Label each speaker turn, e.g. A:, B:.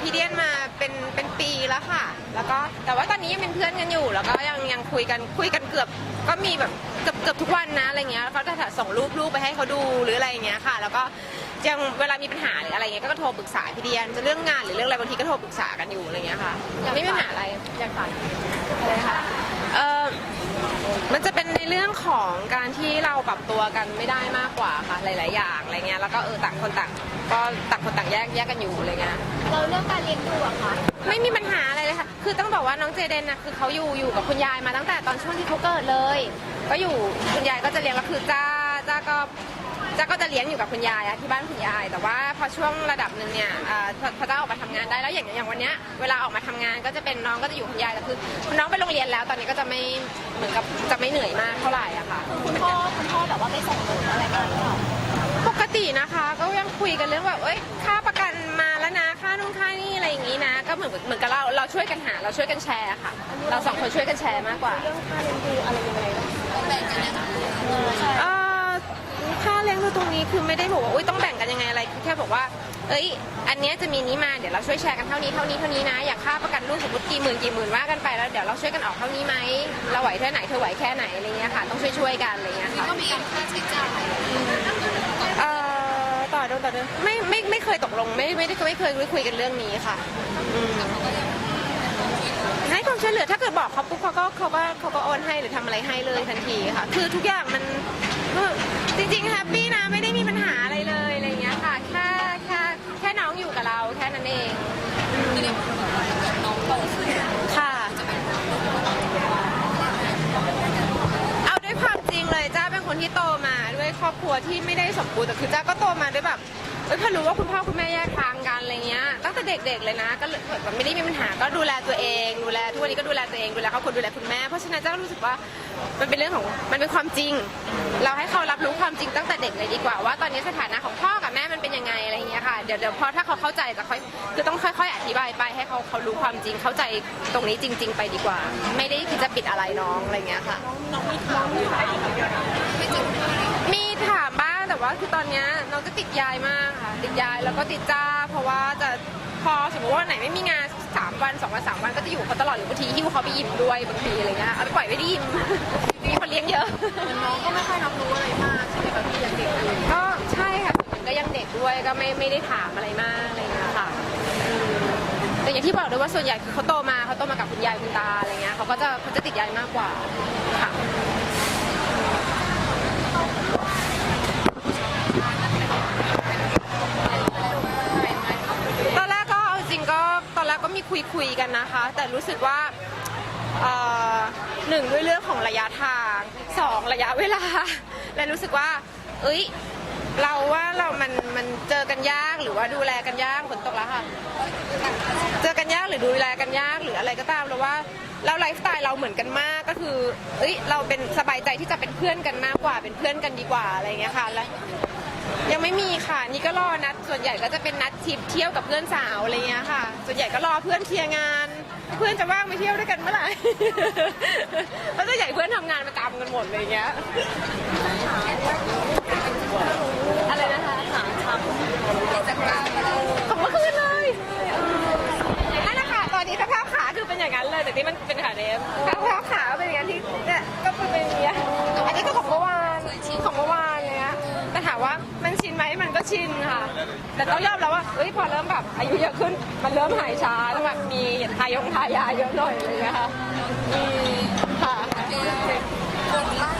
A: พี่เดียนมาเป็นเป็นปีแล้วค่ะ แล้วก็แต่ว่าตอนนี้ยังเป็นเพื่อนกันอยู่ แล้วก็ยังยังคุยกันคุยกันเกือบ ก็มีแบบเกือบเกือบทุกวันนะอะไรเงี้ยเขาจะส่งรูปรูปไปให้เขาดูหรืออะไรเงี้ยค่ะ แล้วก็ยังเวลามีปัญหาหรืออะไรเงี้ยก็โทรปรึกษาพี่เดียนจะเรื่องงานหรือเรื่องอะไรบางทีก็โทรปรึกษากันอยู่อะไรเงี้ยค่ะยังไม่มีปัญหาอะไร
B: ยังฝัน
A: อะไรนะะ มันจะเป็นในเรื่องของการที่เราปรับตัวกันไม่ได้มากกว่าค่ะหลาย ๆ อย่างอะไรเงี้ยแล้วก็เออต่างคนต่างก็ต่างคนต่างแยกแยกกันอยู่อะไรเงี้ย
B: เราเรื่องการเลี้ยงดูอะค่ะ
A: ไม่มีปัญหาอะไรเลยค่ะ คือต้องบอกว่าน้องเจเดนนะคือเขาอยู่อยู่กับคุณยายมาตั้งแต่ตอนช่วงที่เขาเกิดเลย ก็อยู่คุณยายก็จะเลี้ยงแล้วคือจ้าจ้าก็ จ้าก็จะเลี้ยงอยู่กับคุณยายอะที่บ้านคุณยาย แต่ว่าพอช่วงระดับหนึ่งเนี่ยอ่าพอพอจ้าออกมาทำงานได้แล้วอย่างอย่างวันเนี้ยเวลาออกมาทำงานก็จะเป็นน้องก็จะอยู่คุณยายแต่คือน้องไปโรงเรียนแล้วตอนนี้ก็จะไม่เหมือนกับจะไม่เหนื่อยมากเท่าไหร่อะค่ะ
B: คุณพ่อคุณพ่อแบบว่าไม่ส่งหนูอะไรมาหรือเปล่า
A: ปกตินะคะก็ยังคุยกันเรื่องแบบเอ้ยค่าประกันมาแล้วนะค่านู่นค่านี่อะไรอย่างงี้นะ ก็เหมือนเหมือนกับเราเราช่วยกันหาเราช่วยกันแชร์ค่ะ เราสองคนช่วยกันแชร์มากกว่า
B: เรื่องค่าเลี้ยงดูอะไรยังไงต้องแบ่งกันยังไง
A: เอ้ย อันเนี้ยจะมีนี้มา เดี๋ยวเราช่วยแชร์กันเท่านี้เท่านี้เท่านี้นะ อยากค่าประกันลูกสมมติกี่หมื่นกี่หมื่นว่ากันไปแล้วเดี๋ยวเราช่วยกันออกเท่านี้ไหม เราไหวแค่ไหนเธอไหวแค่ไหนอะไรเงี้ยค่ะ ต้องช่วยช่วยๆกันอะไรเงี้ยค่ะ
B: ก็มีค่าใช้จ่าย
A: เอ่อต่อเดือนต่อเดือนไม่ไม่ไม่เคยตกลงไม่ไม่ได้ไม่เคยคุยกันเรื่องนี้ค่ะอืมให้ความช่วยเหลือถ้าเกิดบอกเขาปุ๊บเขาก็เขาก็เขาก็โอนให้หรือทำอะไรให้เลยทันทีค่ะ คือทุกอย่างมันจริงๆแฮปปี้นะไม่ได้มีปัญหาอะไรเลยอะไรอย่างเงี้ยค่ะแค่แค่แค่น้องอยู่กับเราแค่นั้นเอง
B: น้องโตขึ้น
A: ค่ะ เอาด้วยความจริงเลยจ้าเป็น คนที่โตมาด้วยครอบครัวที่ไม่ได้สมบูรณ์แต่คือจ้าก็โตมาด้วยแบบเอ้ยพอรู้ว่าคุณพ่อคุณแม่แยกทางกันอะไรเงี้ย แต่เด็กๆเลยนะ ก็แบบไม่ได้มีปัญหาก็ดูแลตัวเอง ดูแลทุกวันนี้ก็ดูแลตัวเองดูแลครอบครัวดูแลคุณแม่เพราะฉะนั้นเจ้าก็รู้สึกว่ามันเป็นเรื่องของมันเป็นความจริง เราให้เขารับรู้ความจริงตั้งแต่เด็กเลยดีกว่า ว่าตอนนี้สถานะของพ่อกับแม่มันเป็นยังไงอะไรเงี้ยค่ะเดี๋ยวเดี๋ยวพอถ้าเขาเข้าใจจะค่อยคือต้องค่อย ๆ อธิบายไปให้เขาเขารู้ความจริงเข้าใจตรงนี้จริง ๆ ไปดีกว่า ไม่ได้คิดจะปิดอะไรน้องอะไรเงี้ยค่ะ
B: น้องมีถามมี
A: ถามบ้างแต่ว่าคือตอนนี้น้องจะติดยายมากค่ะติดยายแล้วก็ติดจ้า เพราะว่าจะ พอสมมติว่าวันไหนไม่มีงานสามวันสองวันสามวันก็จะอยู่กับเขาตลอดหรือบางทีหิ้วเขาไปยิมด้วยบางทีอะไรเงี้ยเอาไปปล่อยไว้ที่ยิมมีคนเลี้ยงเยอะ
B: น้องก็ไม่ค่อยรับรู้อะไรมากใช่ไหมแบบพี่ยังเด็กอยู่
A: ก็ใช่ค่ะมันก็ยังเด็กด้วยก็ไม่ไม่ได้ถามอะไรมากอะไรเงี้ยค่ะอืมแต่อย่างที่บอกเลยว่าส่วนใหญ่คือเขาโตมาเขาโตมากับคุณยายคุณตาอะไรเงี้ยเขาก็จะเขาจะติดยายมากกว่าค่ะ ตอนแรกก็เอาจริงก็ตอนแร ก็มีคุยคุยๆกันนะคะ แต่รู้สึกว่าหนึ่งด้วยเรื่องของระยะทางสองระยะเวลา และรู้สึกว่า เอ้ย เราว่าเรามันมันเจอกันยากหรือว่าดูแลกันยากฝนตกแล้วค่ะ เจอกันยากหรือดูแลกันยากหรืออะไรก็ตามเราว่าเราไลฟ์สไตล์เราเหมือนกันมากก็คือ เอ้ย เราเป็นสบายใจที่จะเป็นเพื่อนกันมากกว่า เป็นเพื่อนกันดีกว่าอะไรเงี้ยค่ะ แล้ว ไม่มีค่ะ นี่ก็รอนัดส่วนใหญ่ก็จะเป็นนัดทริปเที่ยวกับเพื่อนสาวอะไรเงี้ยค่ะ ส่วนใหญ่ก็รอเพื่อนเคลียร์งาน เพื่อนจะว่างไปเที่ยวด้วยกันเมื่อไหร่ เพราะส่วนใหญ่เพื่อนทำงานประจำกันหมดเลยเงี้ยอะไรนะคะถามถาม
B: จกการม
A: ของเมื่อคืนเลยนั่นแหละค่ะตอนนี้สภาพขาคือเป็นอย่างนั้นเลยแต่ที่มันเป็นขาเดฟสภาพขาเป็นอย่างนั้นที่เนี่ย อายุเยอะขึ้นมันเริ่มหายช้าแล้วแบบมีทายงทายาเยอะหน่อยอะไรอย่างเลยนะคะอืมค่ะ
B: คนไล่